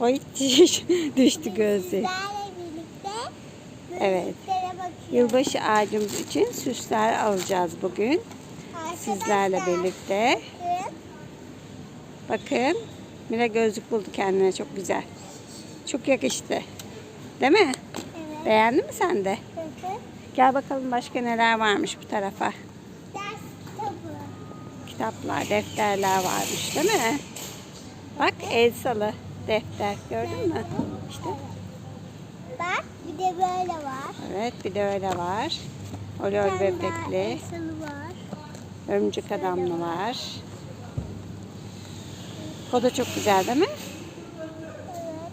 Düş, düştü gözü. Evet. Yılbaşı ağacımız için süsler alacağız bugün. Sizlerle birlikte. bakın. Mira gözlük buldu kendine çok güzel. Çok yakıştı. Değil mi? Evet. Beğendin mi sen de? Bakın. Gel bakalım başka neler varmış bu tarafa. Ders kitabı. Kitaplar, defterler varmış değil mi? Bak Elsa'lı defter gördün mü? İşte. Bak bir de böyle var. Evet bir de öyle var. Daha bebekli, örümcek adamlı var. O da çok güzel değil mi? Evet.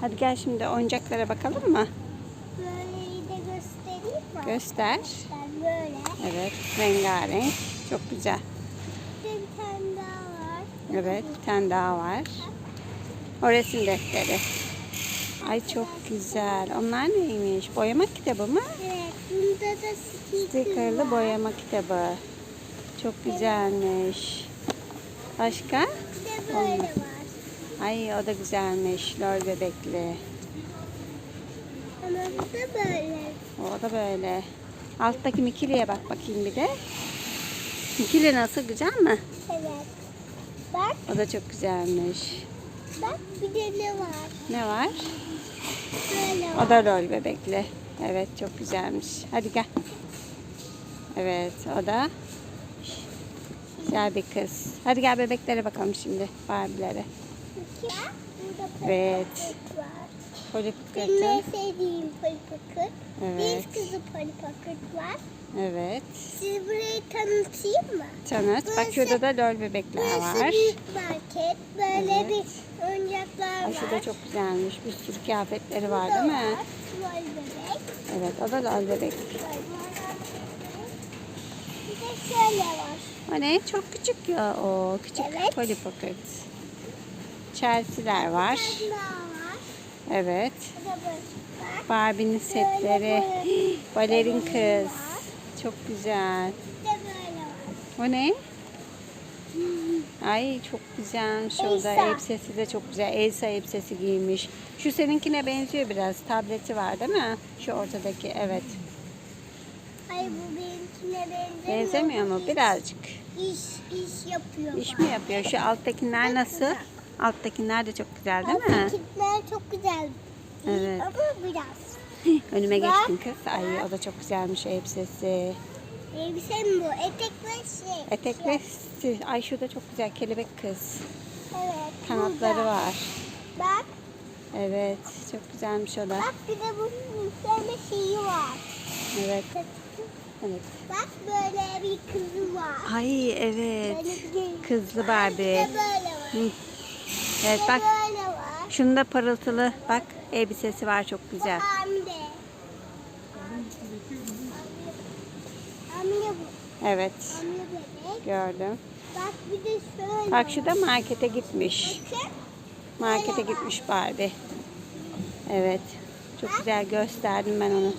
Hadi gel şimdi oyuncaklara bakalım mı? Böyleyi de göstereyim mi? Göster. Böyle. Evet rengarenk. Çok güzel. Bir de bir tane daha var. Evet bir tane daha var. O resim defteri. Ay çok güzel. Onlar neymiş? Boyama kitabı mı? Evet. Bunda da sticker Stickerlı boyama kitabı. Çok güzelmiş. Başka? Bir de böyle var. Ay o da güzelmiş. Lor bebekli. Ama bu da böyle. O da böyle. Alttaki Mikili'ye bak bakayım bir de. Mikili nasıl güzel mi? Evet. Bak, O da çok güzelmiş. Bak bir de ne var? Ne var? Böyle var. O da rol bebekli. Evet çok güzelmiş. Hadi gel. Evet o da güzel bir kız. Hadi gel bebeklere bakalım şimdi. Barbie'lere. Evet. Polly Benim en sevdiğim Polly Pocket. Evet. Bir kızı Polly Pocket var. Evet. Sizi burayı tanıtayım mı? Tanıt. Bak şurada da lol bebekler Burası var. büyük market. Böyle Evet. bir oyuncaklar var. şurada çok güzelmiş. Bir sürü kıyafetleri var Burada değil mi? var. Troll bebek. Evet o da lol bebek. Bir de şöyle var. O ne? Çok küçük ya o. Küçük Evet. Polly Pocket. Chelsea'ler var. Var. Evet. Barbie'nin setleri. Balerin kız. Çok güzel. O ne? Ay çok güzelmiş o da. Elbisesi de çok güzel. Elsa elbisesi giymiş. Şu seninkine benziyor biraz. Tableti var değil mi? Şu ortadaki evet. Hayır bu benimkine benzemiyor. Benzemiyor mu? Birazcık. İş, iş yapıyor. İş mi yapıyor? Şu alttakiler nasıl? Alttakiler de çok güzel değil mi? Alttakiler çok güzel. Evet. Ama biraz. Önüme geçtin kız. Ay o da çok güzelmiş elbisesi. Elbise mi bu? Etek ve şey. Etek ve sti- Ay şu da çok güzel kelebek kız. Evet. Kanatları burada. var. Bak. Evet çok güzelmiş o da. Bak bir de bunun üzerinde şeyi var. Evet. Evet. Bak böyle bir kızı var. Ay evet. Böyle bir Kızlı Bir Barbie. de böyle var. Hı. Evet Bir de bak böyle var. şunda parıltılı bak elbisesi var çok güzel. Evet gördüm. Bak bir de şöyle. Bak şu da markete gitmiş. Markete gitmiş Barbie. Evet. Çok güzel gösterdim ben onu.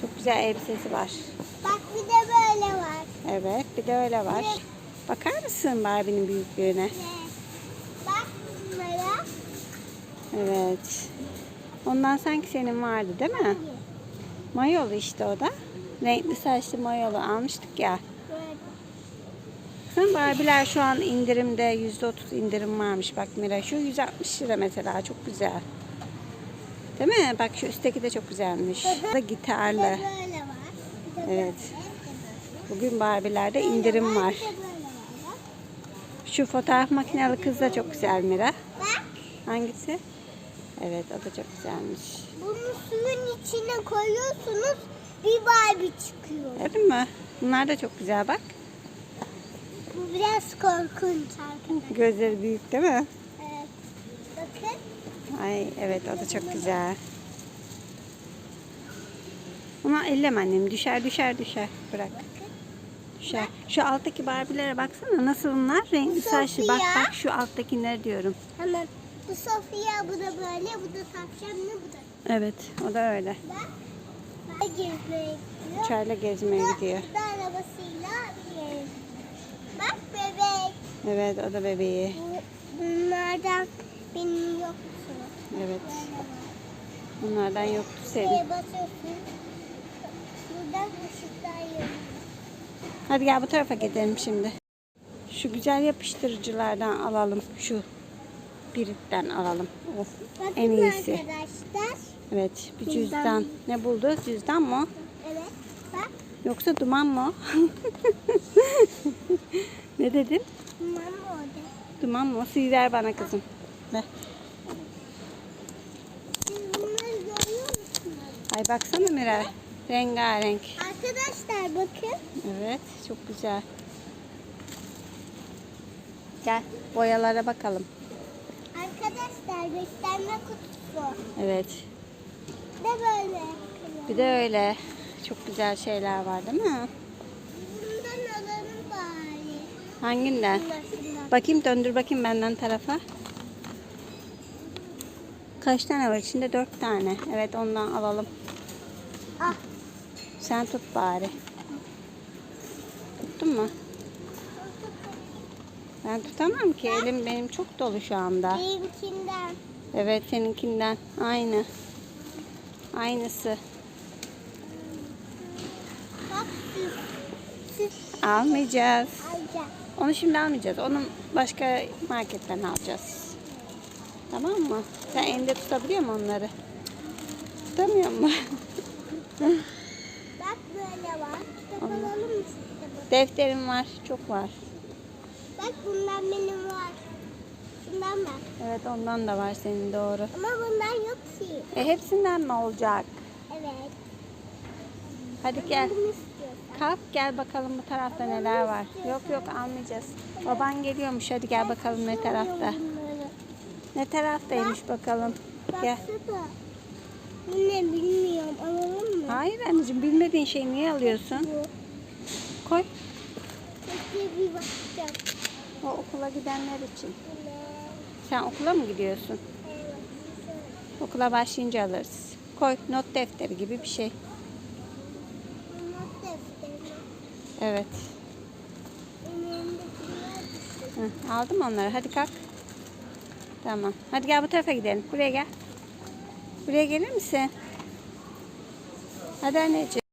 Çok güzel elbisesi var. Bak bir de böyle var. Evet bir de öyle var. Bakar mısın Barbie'nin büyüklüğüne? Evet. Bak bunlara. Evet. Ondan sanki senin vardı değil mi? Mayolu işte o da. Renkli saçlı mayolu almıştık ya. Bakın Barbie'ler şu an indirimde %30 indirim varmış. Bak Mira şu 160 lira mesela çok güzel. Değil mi? Bak şu üstteki de çok güzelmiş. Bu da gitarlı. Evet. Bugün Barbie'lerde Böyle indirim var. Şu fotoğraf makineli kız da çok güzel Mira. Hangisi? Evet da çok güzelmiş. Bunu suyun içine koyuyorsunuz. Bir Barbie çıkıyor. Gördün mü? Bunlar da çok güzel bak. Bu biraz korkunç arkadaşlar. Gözleri büyük değil mi? Evet. Bakın. Ay evet o da çok güzel. Ama elleme annem düşer düşer düşer. Bırak. Düşer. Şu alttaki Barbie'lere baksana nasıl bunlar? Renkli saçlı. Bak bak şu alttakiler diyorum. Hemen. Bu Sofia, bu da böyle, bu da tavşanlı, bu da. Evet o da öyle. Bak gezmeye gidiyor. Çayla gezmeye Bu gidiyor. da arabasıyla bir Bak bebek. Evet o da bebeği. Bu- Bunlardan Benim yoktu. Evet. Bunlardan yoktu senin. Şeye basıyorsun. Buradan ışıklar yanıyor. Hadi gel bu tarafa gidelim şimdi. Şu güzel yapıştırıcılardan alalım. Şu biritten alalım. Bakın en iyisi. arkadaşlar. Evet bir Cüzdan. cüzdan. Ne buldu? Cüzdan mı? Evet. Bak. Yoksa duman mı? ne dedin? Mama orada. Duman mı? Suyu ver bana kızım. Ver. Siz bunları görüyor musunuz? Ay baksana Miray. Rengarenk. Arkadaşlar bakın. Evet çok güzel. Gel boyalara bakalım. Arkadaşlar gösterme kutusu. Evet. De böyle. Bir de öyle. Çok güzel şeyler var değil mi? Bundan alalım bari. Hanginden? Bunlarından. Bakayım döndür bakayım benden tarafa. Kaç tane var içinde? Dört tane. Evet ondan alalım. Ah. Sen tut bari. Tuttun mu? Ben tutamam ki. Elim benim çok dolu şu anda. Benimkinden. Evet seninkinden. Aynı. Aynısı. Bak süs. Almayacağız. alacağım. Onu şimdi almayacağız. Onu başka marketten alacağız. Tamam mı? Sen elinde tutabiliyor musun onları? Tutamıyor mu? Bak böyle var. Kitap alalım mı. Defterim var. Çok var. Bak bundan benim var. Şundan var. Evet ondan da var senin doğru. Ama bundan yok ki. E hepsinden mi olacak? Evet. Hadi gel. Kalk gel bakalım bu tarafta neler var. Yok yok almayacağız. Baban geliyormuş. Hadi gel bakalım ne tarafta. Ne taraftaymış bakalım. Gel. Baksana. Bu ne bilmiyorum. Alalım mı? Hayır anneciğim bilmediğin şeyi niye alıyorsun? Bu. Koy. Peki bir bakacağım. O okula gidenler için. Sen okula mı gidiyorsun? Okula başlayınca alırız. Koy not defteri gibi bir şey. Not defteri. Evet. Hı, aldım onları. Hadi kalk. Tamam. Hadi gel bu tarafa gidelim. Buraya gel. Buraya gelir misin? Hadi anneciğim.